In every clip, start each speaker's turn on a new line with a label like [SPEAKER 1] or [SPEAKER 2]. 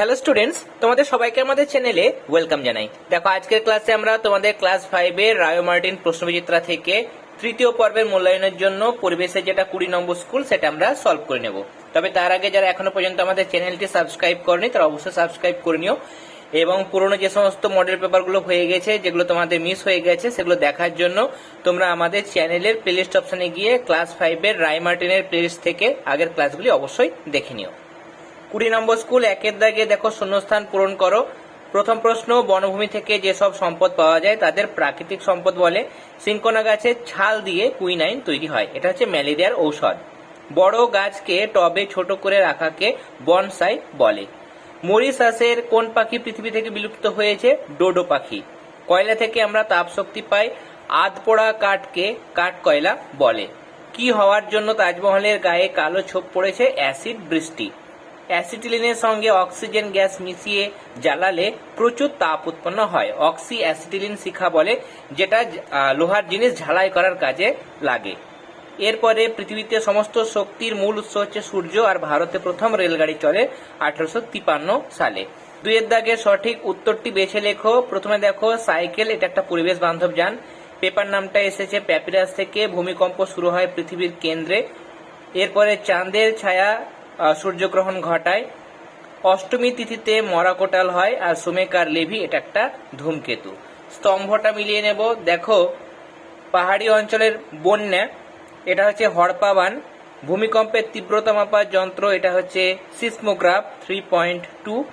[SPEAKER 1] Hello students তোমাদের সবাইকে আমাদের চ্যানেলে ওয়েলকাম জানাই। দেখো, আজকের ক্লাসে আমরা তোমাদের ক্লাস ফাইভের রায়ো মার্টিন প্রশ্নবিচিত্রা থেকে তৃতীয় পর্বের মূল্যায়নের জন্য পরিবেশের যেটা কুড়ি নম্বর স্কুল সেটা আমরা সলভ করে নেব। তবে তার আগে যারা এখনও পর্যন্ত আমাদের চ্যানেলটি সাবস্ক্রাইব করেনি, তারা অবশ্যই সাবস্ক্রাইব করে নিও। এবং পুরনো যে সমস্ত মডেল পেপারগুলো হয়ে গেছে, যেগুলো তোমাদের মিস হয়ে গেছে, সেগুলো দেখার জন্য তোমরা আমাদের চ্যানেলের প্লেলিস্ট অপশনে গিয়ে ক্লাস ফাইভের রায় মার্টিনের প্লেলিস্ট থেকে আগের ক্লাসগুলি অবশ্যই দেখে নিও। কুড়ি নম্বর স্কুল একের দাগে দেখো শূন্যস্থান পূরণ করো। প্রথম প্রশ্ন, বনভূমি থেকে যেসব সম্পদ পাওয়া যায় তাদের প্রাকৃতিক সম্পদ বলে। সিনকোনা গাছের ছাল দিয়ে কুইনাইন তৈরি হয়। এটা হচ্ছে ম্যালেরিয়ার ঔষধ। বড় গাছকে টবে ছোট করে রাখাকে বনসাই বলে। মরিশাসের কোন পাখি পৃথিবী থেকে বিলুপ্ত হয়েছে? ডোডো পাখি। কয়লা থেকে আমরা তাপ শক্তি পাই? আধপোড়া কাঠকে কাঠ কয়লা বলে। কি হওয়ার জন্য তাজমহলের গায়ে কালো ছোপ পড়েছে? অ্যাসিড বৃষ্টি। অ্যাসিটিলিনের সঙ্গে অক্সিজেন গ্যাস মিশিয়ে জ্বালালে প্রচুর তাপ উৎপন্ন হয়। অক্সি অ্যাসিটিলিন শিখা বলে, যেটা লোহার জিনিস ঝালাই করার কাজে লাগে। এরপরে পৃথিবীতে সমস্ত শক্তির মূল উৎস হচ্ছে সূর্য, আর ভারতে প্রথম রেলগাড়ি চলে আঠারোশো সালে। দুইয়ের দাগে সঠিক উত্তরটি বেছে লেখো। প্রথমে দেখো, সাইকেল, এটা একটা পরিবেশ বান্ধব যান। পেপার নামটা এসেছে, প্যাপিরাস থেকে ভূমিকম্প শুরু হয় পৃথিবীর কেন্দ্রে। এরপরে চাঁদের ছায়া সূর্যগ্রহণ ঘটায়। অষ্টমী তিথিতে মরা কোটাল হয় আর সোমেকার লেভি এটা একটা ধূমকেতু। স্তম্ভটা মিলিয়ে নেব। দেখো, পাহাড়ি অঞ্চলের বন্যা, এটা হচ্ছে হড়পাবান। ভূমিকম্পের তীব্রতা মাপার যন্ত্র, এটা হচ্ছে সিসমোগ্রাফ থ্রি পয়েন্ট টু।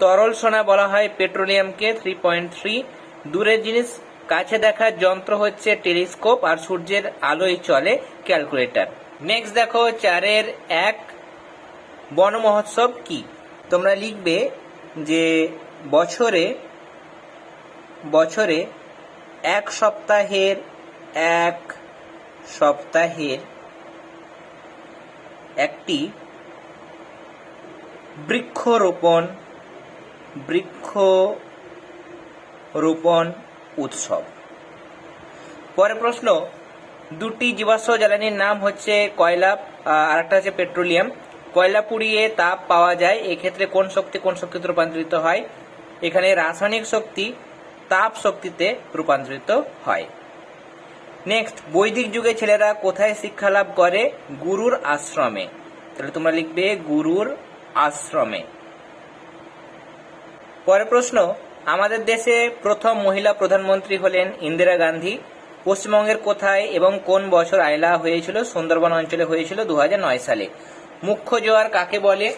[SPEAKER 1] তরল সোনা বলা হয় পেট্রোলিয়ামকে থ্রি পয়েন্ট থ্রি। দূরের জিনিস, কাছে দেখার যন্ত্র হচ্ছে টেলিস্কোপ আর সূর্যের আলোয় চলে ক্যালকুলেটর। নেক্সট দেখো, চারের এক। বন মহোৎসব কি? তোমরা লিখবে যে বছরে বছরে এক সপ্তাহের এক সপ্তাহের একটি বৃক্ষরোপণ বৃক্ষরোপণ উৎসব। পরের প্রশ্ন, দুটি জীবাশ্ম জ্বালানির নাম হচ্ছে কয়লা আর একটা হচ্ছে পেট্রোলিয়াম। কয়লা পুড়িয়ে তাপ পাওয়া যায়, এক্ষেত্রে কোন শক্তি কোন শক্তিতে রূপান্তরিত হয়? এখানে রাসায়নিক শক্তি তাপ শক্তিতে রূপান্তরিত হয়। নেক্সট বৈদিক যুগে ছেলেরা কোথায় শিক্ষা লাভ করে? গুরুর আশ্রমে। তাহলে তোমরা লিখবে গুরুর আশ্রমে। পরের প্রশ্ন, আমাদের দেশে প্রথম মহিলা প্রধানমন্ত্রী হলেন ইন্দিরা গান্ধী। পশ্চিমবঙ্গের কোথায় এবং কোন বছর আয়লা হয়েছিল? সুন্দরবন অঞ্চলে হয়েছিল দু হাজার নয় সালে। মুখ্য জোয়ার কাকে বলে?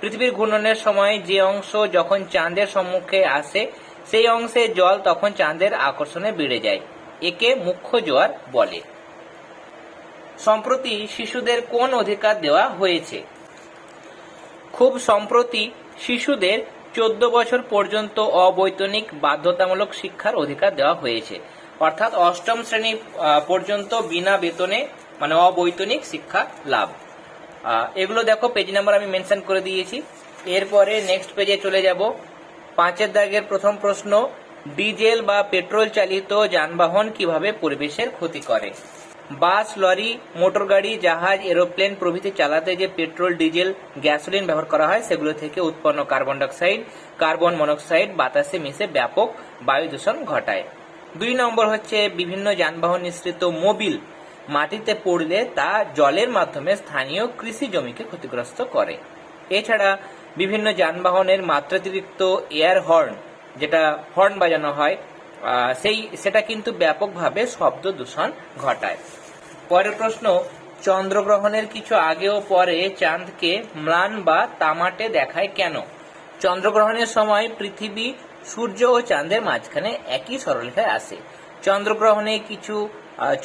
[SPEAKER 1] পৃথিবীর ঘূর্ণনের সময় যে অংশ যখন চাঁদের সম্মুখে আসে, সেই অংশে জল তখন চাঁদের আকর্ষণে বেড়ে যায়। একে মুখ্য জোয়ার বলে। সম্প্রতি শিশুদের কোন অধিকার দেওয়া হয়েছে? খুব সম্প্রতি শিশুদের চোদ্দ বছর পর্যন্ত অবৈতনিক বাধ্যতামূলক শিক্ষার অধিকার দেওয়া হয়েছে। অর্থাৎ অষ্টম শ্রেণি পর্যন্ত বিনা বেতনে মানে অবৈতনিক শিক্ষা লাভ। এগুলো দেখো পেজ নাম্বার আমি মেনশন করে দিয়েছি। এরপরে নেক্সট পেজে চলে যাব। পাঁচের দাগের প্রথম প্রশ্ন, ডিজেল বা পেট্রোল চালিত যানবাহন কীভাবে পরিবেশের ক্ষতি করে? বাস, লরি, মোটর গাড়ি, জাহাজ, এরোপ্লেন প্রভৃতি চালাতে যে পেট্রোল, ডিজেল, গ্যাসোলিন ব্যবহার করা হয়, সেগুলো থেকে উৎপন্ন কার্বন ডাইঅক্সাইড, কার্বন মনোক্সাইড, বাতাসে মিশে ব্যাপক বায়ু দূষণ ঘটায়। দুই নম্বর হচ্ছে, বিভিন্ন যানবাহন নিঃসৃত মোবিল মাটিতে পড়লে তা জলের মাধ্যমে স্থানীয় কৃষি জমিকে ক্ষতিগ্রস্ত করে। এছাড়া বিভিন্ন যানবাহনের মাত্রাতিরিক্ত এয়ার হর্ন, যেটা হর্ন বাজানো হয় সেই, সেটা কিন্তু ব্যাপকভাবে শব্দ দূষণ ঘটায়। পরের প্রশ্ন, চন্দ্রগ্রহণের কিছু আগে ও পরে চাঁদকে ম্লান বা তামাটে দেখায় কেন? চন্দ্রগ্রহণের সময় পৃথিবী সূর্য ও চাঁদের মাঝখানে একই সরলরেখায় আসে চন্দ্রগ্রহণে কিছু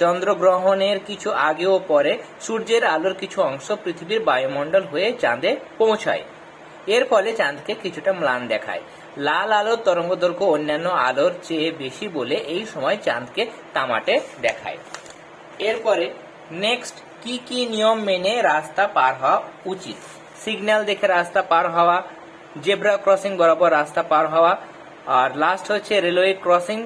[SPEAKER 1] চন্দ্রগ্রহণের কিছু আগে ও পরে সূর্যের আলোর কিছু অংশ পৃথিবীর বায়ুমণ্ডল হয়ে চাঁদে পৌঁছায়। এর ফলে চাঁদকে কিছুটা ম্লান দেখায়। লাল আলোর তরঙ্গ দৈর্ঘ্য অন্যান্য আলোর চেয়ে বেশি বলে এই সময় চাঁদকে তামাটে দেখায়। এরপরে নেক্সট, কি কি নিয়ম মেনে রাস্তা পার হওয়া উচিত? সিগন্যাল দেখে রাস্তা পার হওয়া, জেব্রা ক্রসিং বরাবর রাস্তা পার হওয়া, আর লাস্ট হচ্ছে রেলওয়ে ক্রসিং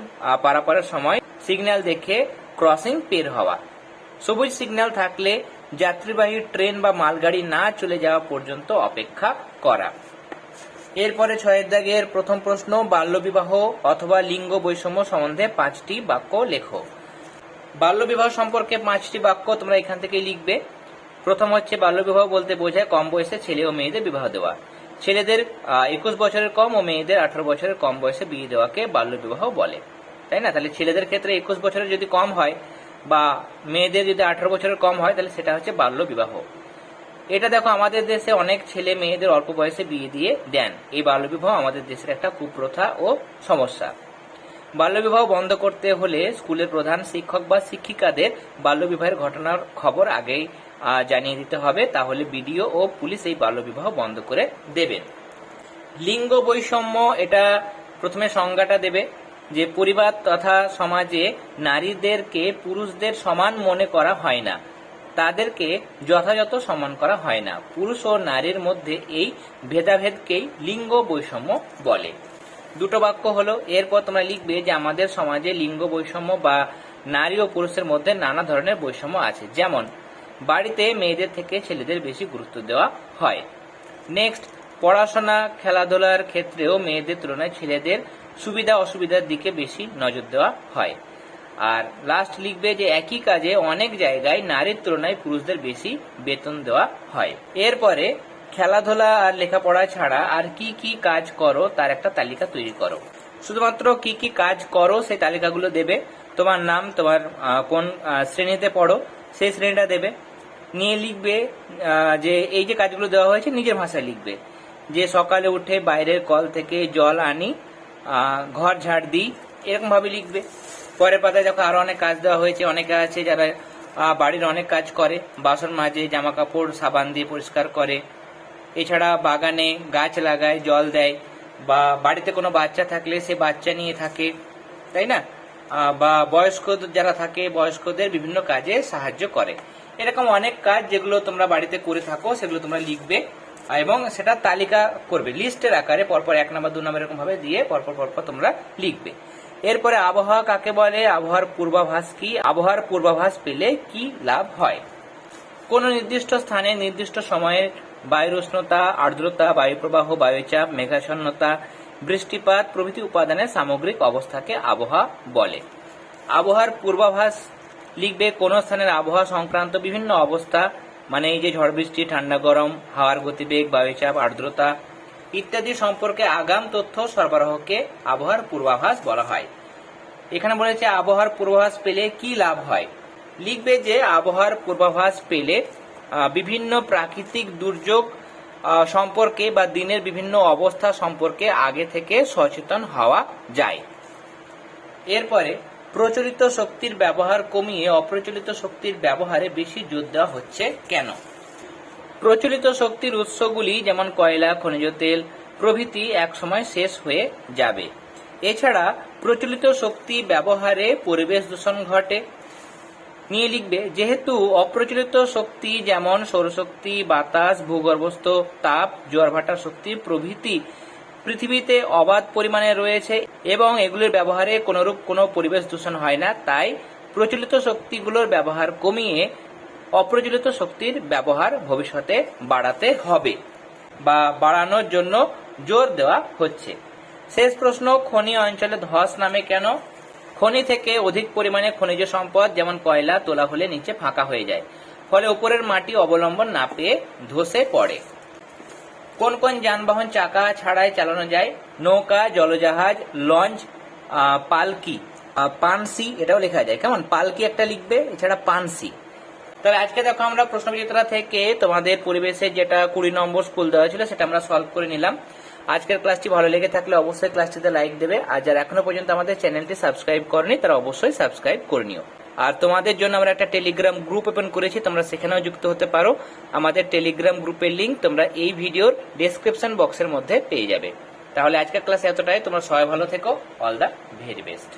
[SPEAKER 1] পারাপারের সময় সিগন্যাল দেখে ক্রসিং পের হওয়া। সবুজ সিগন্যাল থাকলে যাত্রীবাহী ট্রেন বা মালগাড়ি না চলে যাওয়া পর্যন্ত অপেক্ষা করা। এরপরে ছয়ের দাগের প্রথম প্রশ্ন, বাল্যবিবাহ অথবা লিঙ্গ বৈষম্য সম্বন্ধে পাঁচটি বাক্য লেখো। বাল্যবিবাহ সম্পর্কে পাঁচটি বাক্য তোমরা এখান থেকে লিখবে। প্রথম হচ্ছে, বাল্যবিবাহ বলতে বোঝায় কম বয়সে ছেলে ও মেয়েদের বিবাহ দেওয়া। ছেলেদের একুশ বছরের কম ও মেয়েদের আঠারো বছরের কম বয়সে বিয়ে দেওয়াকে বাল্যবিবাহ বলে। তাই না? তাহলে ছেলেদের ক্ষেত্রে একুশ বছরের যদি কম হয় বা মেয়েদের যদি আঠারো বছরের কম হয়, তাহলে সেটা হচ্ছে বাল্য বিবাহ। এটা দেখো, আমাদের দেশে অনেক ছেলে মেয়েদের অল্প বয়সে বিয়ে দিয়ে দেন। এই বাল্যবিবাহ আমাদের দেশের একটা কুপ্রথা ও সমস্যা। বাল্যবিবাহ বন্ধ করতে হলে স্কুলের প্রধান শিক্ষক বা শিক্ষিকাদের বাল্যবিবাহের ঘটনার খবর আগেই জানিয়ে দিতে হবে। তাহলে বিডিও ও পুলিশ এই বাল্যবিবাহ বন্ধ করে দেবেন। লিঙ্গ বৈষম্য, এটা প্রথমে সংজ্ঞাটা দেবে। যে পরিবার তথা সমাজে নারীদেরকে পুরুষদের সমান মনে করা হয় না, তাদেরকে যথাযথ সমান করা হয় না। পুরুষ ও নারীর মধ্যে এই ভেদাভেদকেই লিঙ্গ বৈষম্য বলে। দুটো বাক্য হলো, এরপর তোমরা লিখবে যে আমাদের সমাজে লিঙ্গ বৈষম্য বা নারী ও পুরুষের মধ্যে নানা ধরনের বৈষম্য আছে। যেমন, বাড়িতে মেয়েদের থেকে ছেলেদের বেশি গুরুত্ব দেওয়া হয়। নেক্সট, পড়াশোনা, খেলাধুলার ক্ষেত্রেও মেয়েদের তুলনায় ছেলেদের সুবিধা অসুবিধার দিকে বেশি নজর দেওয়া হয়। আর লাস্ট লিখবে যে একই কাজে অনেক জায়গায় নারীর তুলনায় পুরুষদের বেশি বেতন দেওয়া হয়। এরপরে খেলাধুলা আর লেখাপড়া ছাড়া আর কি কি কাজ করো তার একটা তালিকা তৈরি করো। শুধুমাত্র কি কি কাজ করো সেই তালিকাগুলো দেবে। তোমার নাম, তোমার কোন শ্রেণীতে পড়ো সেই শ্রেণীটা দেবে। নিয়ে লিখবে যে এই যে কাজগুলো দেওয়া হয়েছে নিজের ভাষায় লিখবে। যে সকালে উঠে বাইরের কল থেকে জল আনি ঘর ঝাড় দিই এরকম ভাবে লিখবে। পরের পাতায় দেখো আরও অনেক কাজ দেওয়া হয়েছে, অনেকে আছে যারা বাড়ির অনেক কাজ করে, বাসন মাজে জামা কাপড় সাবান দিয়ে পরিষ্কার করে। এছাড়া বাগানে গাছ লাগায়, জল দেয়, বা বাড়িতে কোনো বাচ্চা থাকলে সে বাচ্চা নিয়ে থাকে, তাই না? বা বয়স্ক যারা থাকে, বয়স্কদের বিভিন্ন কাজে সাহায্য করে। এরকম অনেক কাজ যেগুলো তোমরা বাড়িতে করে থাকো, সেগুলো তোমরা লিখবে। এবং সেটা তালিকা করবে। লিস্টের আকারে পরপর এক নাম্বার, দু নাম্বার এরকম ভাবে দিয়ে পরপর পরপর তোমরা লিখবে। এরপরে আবহাওয়া কাকে বলে? আবহাওয়ার পূর্বাভাস কি? আবহাওয়ার পূর্বাভাস পেলে কি লাভ হয়? কোন নির্দিষ্ট স্থানে, নির্দিষ্ট সময়ের বায়ুর উষ্ণতা, আর্দ্রতা, বায়ুপ্রবাহ, বায়ুচাপ, মেঘাচ্ছন্নতা, বৃষ্টিপাত প্রভৃতি উপাদানের সামগ্রিক অবস্থাকে আবহাওয়া বলে। আবহাওয়ার পূর্বাভাস লিখবে কোন স্থানের আবহাওয়া সংক্রান্ত বিভিন্ন অবস্থা মানে এই যে ঝড় বৃষ্টি, ঠান্ডা গরম, হাওয়ার গতিবেগ বায়ুচাপ আর্দ্রতা ইত্যাদি সম্পর্কে আগাম তথ্য সরবরাহকে আবহাওয়ার পূর্বাভাস বলা হয়। এখানে বলেছে আবহাওয়ার পূর্বাভাস পেলে কি লাভ হয়? লিখবে যে, আবহাওয়ার পূর্বাভাস পেলে বিভিন্ন প্রাকৃতিক দুর্যোগ সম্পর্কে বা দিনের বিভিন্ন অবস্থা সম্পর্কে আগে থেকে সচেতন হওয়া যায়। এরপরে প্রচলিত শক্তির ব্যবহার কমিয়ে অপ্রচলিত শক্তির ব্যবহারে বেশি জোর দেওয়া হচ্ছে কেন? প্রচলিত শক্তির উৎসগুলি যেমন কয়লা, খনিজ তেল প্রভৃতি একসময় শেষ হয়ে যাবে। এছাড়া প্রচলিত শক্তি ব্যবহারে পরিবেশ দূষণ ঘটে। নিয়ে লিখবে, যেহেতু অপ্রচলিত শক্তি যেমন সৌরশক্তি, বাতাস, ভূগর্ভস্থ, তাপ, জোয়ারভাটার শক্তি প্রভৃতি পৃথিবীতে অবাধ পরিমাণে রয়েছে এবং এগুলির ব্যবহারে কোনরূপ কোনো পরিবেশ দূষণ হয় না, তাই প্রচলিত শক্তিগুলোর ব্যবহার কমিয়ে অপ্রচলিত শক্তির ব্যবহার ভবিষ্যতে বাড়াতে হবে বা বাড়ানোর জন্য জোর দেওয়া হচ্ছে। শেষ প্রশ্ন, খনি অঞ্চলে ধস নামে কেন? খনি থেকে অধিক পরিমাণে খনিজ সম্পদ, যেমন কয়লা, তোলা হলে নিচে ফাঁকা হয়ে যায়, ফলে উপরের মাটি অবলম্বন না পেয়ে ধসে পড়ে। কোন কোন যানবাহন চাকা ছাড়াই চালানো যায়? নৌকা, জলজাহাজ, লঞ্চ পালকি। পানসি, এটাও লেখা যায়। কেমন? পালকি একটা লিখবে, এছাড়া পানসি। তাহলে আজকে দেখো আমরা প্রশ্ন প্রশ্নবিচিত্রা থেকে তোমাদের পরিবেশে যেটা কুড়ি নম্বর স্কুল দেওয়া ছিল, সেটা আমরা সলভ করে নিলাম। আজকের ক্লাসটি ভালো লেগে থাকলে অবশ্যই ক্লাসটিতে লাইক দেবে। আর যারা এখনও পর্যন্ত আমাদের চ্যানেলটি সাবস্ক্রাইব করেনি, তারা অবশ্যই সাবস্ক্রাইব করে নিও। আর তোমাদের জন্য আমরা একটা টেলিগ্রাম গ্রুপ ওপেন করেছি, তোমরা সেখানেও যুক্ত হতে পারো। আমাদের টেলিগ্রাম গ্রুপের লিঙ্ক তোমরা এই ভিডিওর ডেসক্রিপশন বক্সের মধ্যে পেয়ে যাবে। তাহলে আজকের ক্লাসে এতটাই, তোমরা সবাই ভালো থেকো অল দ্য ভেরি বেস্ট